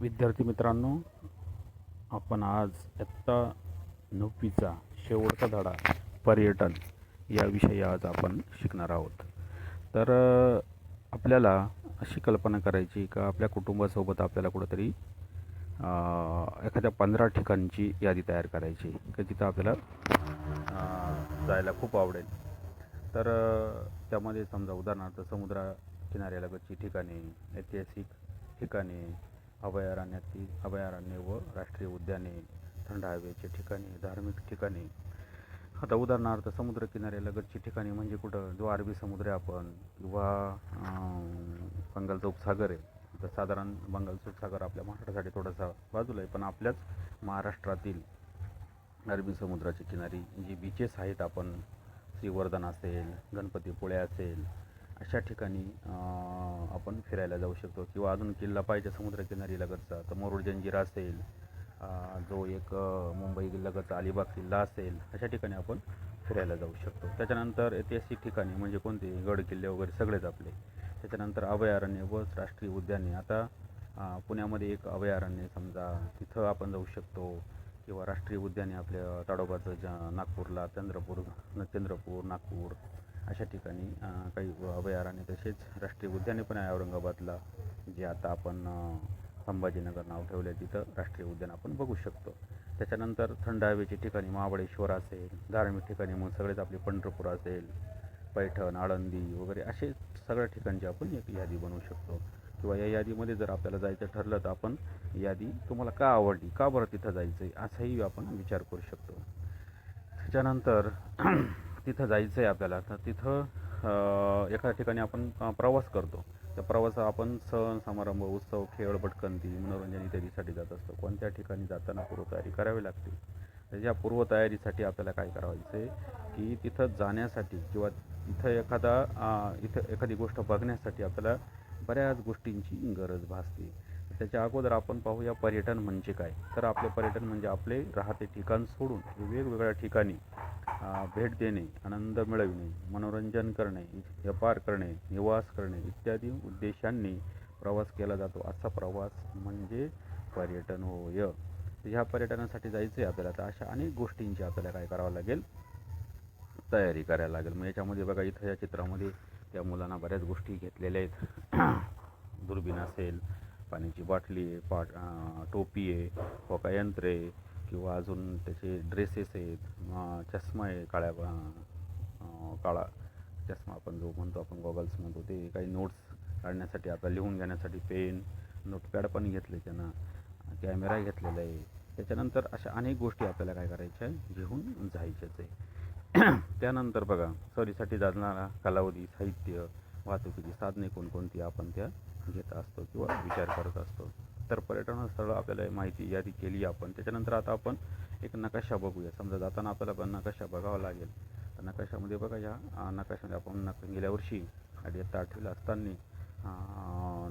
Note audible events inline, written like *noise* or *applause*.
विद्यार्थी मित्रांनो आपण आज आत्ता नववीचा शेवटचा धडा पर्यटन याविषयी आज आपण शिकणार आहोत. तर आपल्याला अशी कल्पना करायची का आपल्या कुटुंबासोबत आपल्याला कुठंतरी एखाद्या पंधरा ठिकाणची यादी तयार करायची का तिथं आपल्याला जायला खूप आवडेल. तर त्यामध्ये समजा उदाहरणार्थ समुद्र किनाऱ्यालगतची ठिकाणे ऐतिहासिक ठिकाणे अभयारण्यातील अभयारण्य व राष्ट्रीय उद्याने थंड हवेचे ठिकाणे धार्मिक ठिकाणे. आता उदाहरणार्थ समुद्रकिनारे लगतची ठिकाणी म्हणजे कुठं? जो अरबी समुद्र आहे आपण किंवा बंगालचा उपसागर आहे. तर साधारण बंगालचा उपसागर आपल्या महाराष्ट्रासाठी थोडासा बाजूला आहे पण आपल्याच महाराष्ट्रातील अरबी समुद्राची किनारी जी बीचेस आहेत आपण श्रीवर्धन असेल गणपतीपुळे असेल अशा ठिकाणी आपण फिरायला जाऊ शकतो किंवा अजून किल्ला पाहिजे समुद्रकिनारी लगतचा तर मोरुड जंजिरा असेल जो एक मुंबई लगतचा अलिबाग किल्ला असेल अशा ठिकाणी आपण फिरायला जाऊ शकतो. त्याच्यानंतर ऐतिहासिक ठिकाणी म्हणजे कोणते? गड किल्ले वगैरे सगळेच आपले. त्याच्यानंतर अभयारण्य व राष्ट्रीय उद्याने. आता पुण्यामध्ये एक अभयारण्य समजा तिथं आपण जाऊ शकतो किंवा राष्ट्रीय उद्याने आपल्या ताडोबाचं ज नागपूरला चंद्रपूर न- चंद्रपूर नागपूर अशा ठिकाणी काही अभयारण्य तसेच राष्ट्रीय उद्याने पण आहे औरंगाबादला जे आता आपण संभाजीनगर नाव ठेवलं आहे तिथं राष्ट्रीय उद्यान आपण बघू शकतो. त्याच्यानंतर थंड हवेची ठिकाणी महाबळेश्वर असेल धार्मिक ठिकाणी मग सगळेच आपले पंढरपूर असेल पैठण आळंदी वगैरे असे सगळ्या ठिकाणची आपण एक यादी बनवू शकतो. किंवा या यादीमध्ये जर आपल्याला जायचं ठरलं तर आपण यादी तुम्हाला का आवडली का बरं तिथं जायचं आहे असाही आपण विचार करू शकतो. त्याच्यानंतर तिथं जायचं आहे आपल्याला. तर तिथं एका ठिकाणी आपण प्रवास करतो. त्या प्रवासात आपण सण समारंभ उत्सव खेळ भटकंती मनोरंजन इत्यादीसाठी जात असतो. कोणत्या ठिकाणी जाताना पूर्वतयारी करावी लागते? त्याच्या पूर्वतयारीसाठी आपल्याला काय करायचं आहे की तिथं जाण्यासाठी किंवा इथं एखादा इथं एखादी गोष्ट बघण्यासाठी आपल्याला बऱ्याच गोष्टींची गरज भासते. त्याच्या अगोदर आपण पाहूया पर्यटन म्हणजे काय. तर आपले पर्यटन म्हणजे आपले राहते ठिकाण सोडून वेगवेगळ्या ठिकाणी भेट देणे आनंद मिळविणे मनोरंजन करणे व्यापार करणे निवास करणे इत्यादी उद्देशांनी प्रवास केला जातो. असा प्रवास म्हणजे पर्यटन होय. ह्या पर्यटनासाठी जायचं आहे आपल्याला. तर अशा अनेक गोष्टींची आपल्याला काय करावं लागेल? तयारी करायला लागेल. मग याच्यामध्ये बघा इथं या चित्रामध्ये त्या मुलांना बऱ्याच गोष्टी घेतलेल्या आहेत. *clears throat* दुर्बीण असेल पाण्याची बाटली आहे पाट टोपी आहे होकायंत्र आहे किंवा अजून त्याचे ड्रेसेस आहेत चष्मा आहे काळ्या काळा चष्मा आपण जो म्हणतो आपण गॉगल्स म्हणतो ते काही नोट्स काढण्यासाठी आता लिहून घेण्यासाठी पेन नोटपॅड पण घेतले त्यांना कॅमेरा घेतलेला आहे. त्याच्यानंतर अशा अनेक गोष्टी आपल्याला काय करायच्या आहे? घेऊन जायच्याच आहे. *clears throat* त्यानंतर बघा सहलीसाठी जाणारा कालावधी साहित्य वाहतुकीची साधने कोणकोणती आपण त्या घेत असतो किंवा विचार करत असतो. तर पर्यटन स्थळ आपल्याला माहिती यादी केली आपण. त्याच्यानंतर आता आपण एक नकाशा बघूया. समजा जाताना आपल्याला पण नकाशा बघावा लागेल. तर नकाशामध्ये बघा या नकाशामध्ये आपण नक गेल्या वर्षी आधी आठवीला असताना